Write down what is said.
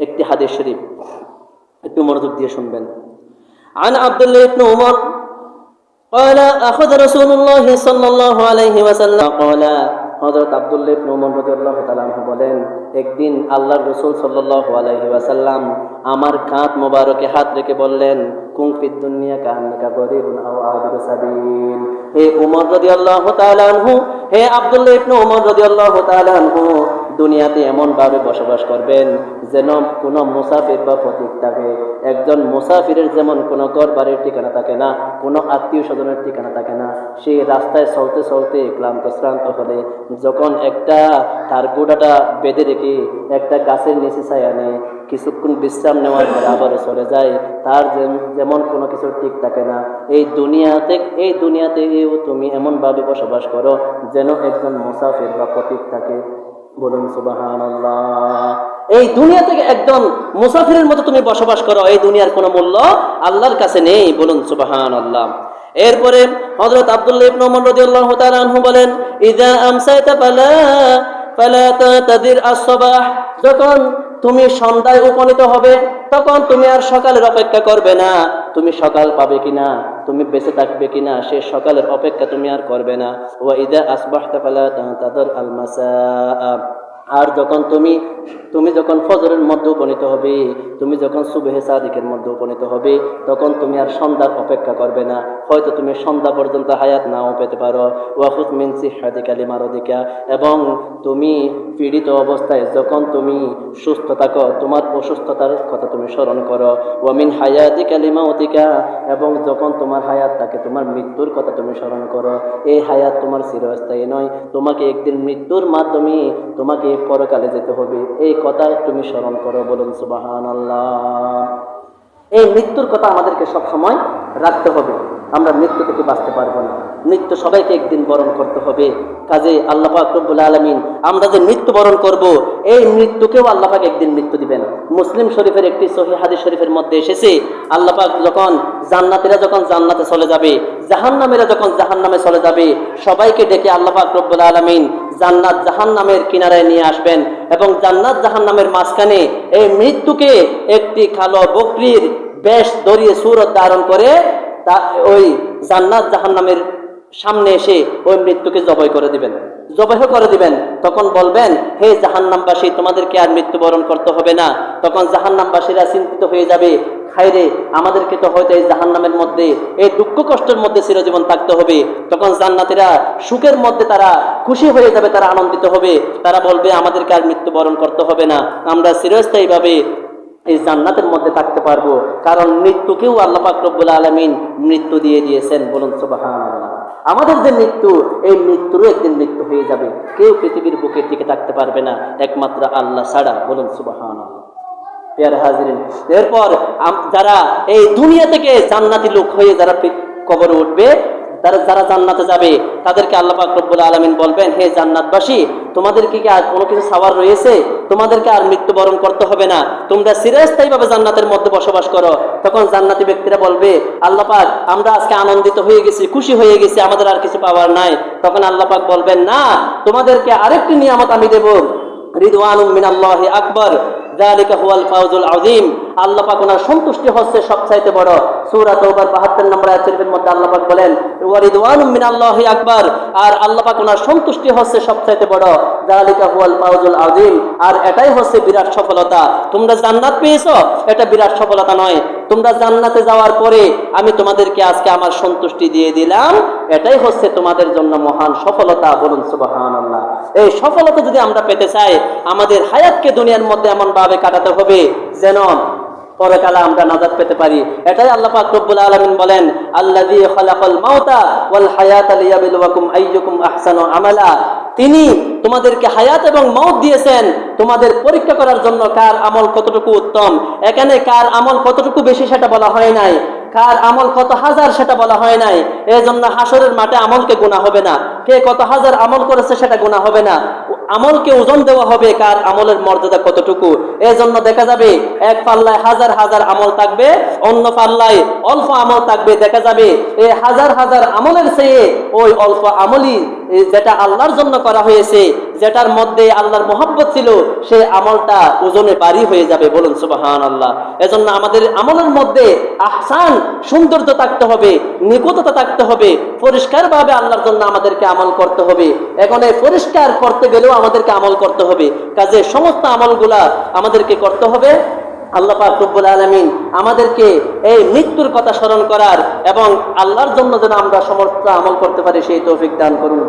একটি হাদিস শরীফ একটু মনোযোগ দিয়ে শুনবেন عن عبد الله بن عمر قال أخذ رسول الله صلى الله عليه وسلم قال হযরত আব্দুল্লাহ ইবনে ওমর রাদিয়াল্লাহু তাআলা আনহু বলেন একদিন আল্লাহর রাসূল সাল্লাল্লাহু আলাইহি ওয়াসাল্লাম আমার কাঁধ মোবারকে হাত রেখে বললেন কুম ফিদ দুনিয়া কান্নাকা গরিবুন আও আবিরু সাবিল হে ওমর রাদিয়াল্লাহু তাআলা আনহু হে আব্দুল্লাহ ইবনে ওমর রাদিয়াল্লাহু তাআলা আনহু দুনিয়াতে এমন ভাবে বসবাস করবেন যেন কোনো মুসাফির বা ফতিক থাকে। একজন মুসাফিরের যেমন কোনো ঘর বাড়ির ঠিকানা থাকে না, কোনো আত্মীয় স্বজনের ঠিকানা থাকে না সেই রাস্তায় চলতে চলতে ক্লান্ত, শ্রান্ত হলে যখন একটা তার গোড়াটা বেঁধে রেখে একটা গাছের নিচে ছায়া নেয় কিছুক্ষণ বিশ্রাম নেওয়ার পরে আবারও চলে যায়, তার যেমন কোনো কিছু ঠিক থাকে না। এই দুনিয়াতে এই দুনিয়াতে তুমি এমনভাবে বসবাস করো যেন একজন মুসাফির বা পথিক থাকে। বলুন এই দুনিয়া থেকে একজন মুসাফিরের মতো তুমি বসবাস করো, এই দুনিয়ার কোনো মূল্য আল্লাহর কাছে নেই, বলুন সুবাহান আল্লাহ এরপরে হযরত আব্দুল্লাহ ইবনে ওমর রাদিয়াল্লাহু তাআলা আনহু বলেন, ইযা আমসাইতা ফালা ফালা তাদির আস-সাবাহ। যখন তুমি সন্ধ্যায় উপনীত হবে, তখন তুমি আর সকালের অপেক্ষা করবে না, তুমি সকাল পাবে কিনা। তুমি বেঁচে থাকবে কিনা, সে সকালের অপেক্ষা তুমি আর করবে না। ওয়া ইদা আসবাহতা ফালা তাদার আল মাসা আর যখন তুমি তুমি যখন ফজরের মধ্যে উপনীত হবে, তুমি যখন সুবেহে সাদিকের মধ্যে উপনীত হবে, তখন তুমি আর সন্ধ্যার অপেক্ষা করবে না। হয়তো তুমি সন্ধ্যা পর্যন্ত হায়াত নাও পেতে পারো। ওয়াহুদ মিন সিহাদিকা লিমারদিকা। এবং তুমি পীড়িত অবস্থায়, যখন তুমি সুস্থ থাকো তোমার অসুস্থতার কথা তুমি স্মরণ করো। ওয়ামিন হায়াদিকা লিমাউতিকা, এবং যখন তোমার হায়াত থাকে, তোমার মৃত্যুর কথা তুমি স্মরণ করো। এই হায়াত তোমার চিরস্থায়ী নয়। তোমাকে একদিন মৃত্যুর মাধ্যমে তোমাকে পরকালে যেতে হবে। এই কথা তুমি স্মরণ করো বলুন সুবাহান এই মৃত্যুর কথা আমাদেরকে সবসময় রাখতে হবে। আমরা মৃত্যু থেকে বাঁচতে পারব না। মৃত্যু সবাইকে একদিন বরণ করতে হবে। কাজে আল্লাহ পাক রব্বুল আলমিন, আমরা যে মৃত্যু বরণ করব, এই মৃত্যুকেও আল্লাহ পাক একদিন মৃত্যু দিবেন। মুসলিম শরীফের একটি সহি হাদিস শরীফের মধ্যে এসেছে, আল্লাহ পাক যখন জান্নাতীরা যখন জান্নাতে চলে যাবে, জাহান্নামীরা যখন জাহান্নামে চলে যাবে, সবাইকে ডেকে আল্লাহ পাক রব্বুল আলমিন জান্নাত জাহান্নামের কিনারায় নিয়ে আসবেন এবং জান্নাত জাহান্নামের মাঝখানে এই মৃত্যুকে একটি কালো বকরির বেশ দরিয়ে সুরত ধারণ করে ওই জান্নাত জাহান্নামের সামনে এসে ওই মৃত্যুকে জবাই করে দিবেন। জবাই করে দিবেন। তখন বলবেন, হে জাহান্নামবাসী, তোমাদেরকে আর মৃত্যুবরণ করতে হবে না। তখন জাহান্নামবাসীরা চিন্তিত হয়ে যাবে খাইরে আমাদেরকে তো হয়তো এই জাহান্নামের মধ্যে, এই দুঃখ কষ্টের মধ্যে চিরজীবন থাকতে হবে। তখন জান্নাতীরা সুখের মধ্যে তারা খুশি হয়ে যাবে, তারা আনন্দিত হবে। তারা বলবে, আমাদেরকে আর মৃত্যুবরণ করতে হবে না। আমরা চিরস্থায়ীভাবে এই জান্নাতের মধ্যে থাকতে পারব। কারণ মৃত্যুকেও আল্লাহ পাক আলমিন মৃত্যু দিয়ে দিয়েছেন, বলুন আমাদের যে মৃত্যু, এই মৃত্যুরও একদিন মৃত্যু হয়ে যাবে। কেউ পৃথিবীর বুকে টিকে থাকতে পারবে না, একমাত্র আল্লাহ ছাড়া, বলুন হাজিরিন, এরপর যারা এই দুনিয়া থেকে জান্নাতি লোক হয়ে যারা কবরে উঠবে তারা যারা জান্নাতে যাবে, তাদেরকে আল্লাহ রব্বুল আলামিন বলবেন, হে জান্নাতবাসী, তোমাদেরকে কি আর কোনো কিছু সাওয়ার রয়েছে? তোমাদেরকে আর মৃত্যুবরণ করতে হবে না। তোমরা চিরস্থায়ীভাবে জান্নাতের মধ্যে বসবাস করো। তখন জান্নাতি ব্যক্তিরা বলবে, আল্লাহ পাক, আমরা আজকে আনন্দিত হয়ে গেছি, খুশি হয়ে গেছি, আমাদের আর কিছু পাওয়ার নাই। তখন আল্লাহ পাক বলবেন, না, তোমাদেরকে আরেকটি নিয়ামত আমি দেব। রিদওয়ানুম মিনাল্লাহি আকবর। যালিকা হুয়াল ফাউজুল আযীম। আল্লাহ পাক ওনার সন্তুষ্টি হচ্ছে সবচাইতে বড়। সূরা তওবার 72 নম্বর আয়াত শরীফের মধ্যে আল্লাহ পাক বলেন ওয়া মিনাল্লাহি আকবার। আর আল্লাহ পাক ওনার সন্তুষ্টি হচ্ছে সবচাইতে বড়, যালিকা হুয়াল ফাউজুল আযীম। আর এটাই হচ্ছে বিরাট সফলতা। তোমরা জান্নাত পেয়েছ? এটা বিরাট সফলতা নয়। তোমরা জান্নাতে যাওয়ার পরে আমি তোমাদেরকে আজকে আমার সন্তুষ্টি দিয়ে দিলাম। এটাই হচ্ছে তোমাদের জন্য মহান সফলতা, বলুন সুবহানাল্লাহ। এই সফলতা যদি আমরা পেতে চাই, আমাদের হায়াতকে দুনিয়ার মধ্যে এমন ভাবে কাটাতে হবে যেন পরকালে আমরা নাজাত পেতে পারি। এটাই আল্লাহ পাক রব্বুল আলামিন বলেন, আল্লাযী খালাকাল মাউতা ওয়াল হায়াতা লিয়াবলুয়াকুম আইয়ুকুম আহসানু আমালা। তিনি তোমাদেরকে হায়াত এবং মৌত দিয়েছেন। তোমাদের পরীক্ষা করার জন্য কার আমল কতটুকু উত্তম? এখানে কার আমল কতটুকু বেশি সেটা বলা হয় নাই। কার আমল কত হাজার সেটা বলা হয় নাই। এই জন্য হাসরের মাঠে আমলকে গুণা হবে না। কে কত হাজার আমল করেছে সেটা গুণা হবে না। আমলকে ওজন দেওয়া হবে কার আমলের মর্যাদা কতটুকু। এই জন্য দেখা যাবে এক পাল্লায় হাজার হাজার আমল থাকবে, অন্য পাল্লায় অল্প আমল থাকবে, দেখা যাবে এই হাজার হাজার আমলের চেয়ে ওই অল্প আমলই যেটা আল্লাহর জন্য করা হয়েছে, যেটার মধ্যে আল্লাহর মোহাব্বত ছিল সে আমলটা ওজনে বাড়ি হয়ে যাবে বলুন সুবাহান আল্লাহ এজন্য আমাদের আমলের মধ্যে আহসান, সৌন্দর্য থাকতে হবে, নিকটতা থাকতে হবে, পরিষ্কারভাবে আল্লাহর জন্য আমাদেরকে আমল করতে হবে। এখন এই পরিষ্কার করতে গেলেও আমাদেরকে আমল করতে হবে। কাজে সমস্ত আমলগুলা আমাদেরকে করতে হবে। আল্লাহ রব্বুল আলমিন আমাদেরকে এই মৃত্যুর কথা স্মরণ করার এবং আল্লাহর জন্য যেন আমরা সমর্থ আমল করতে পারি, সেই তৌফিক দান করুন।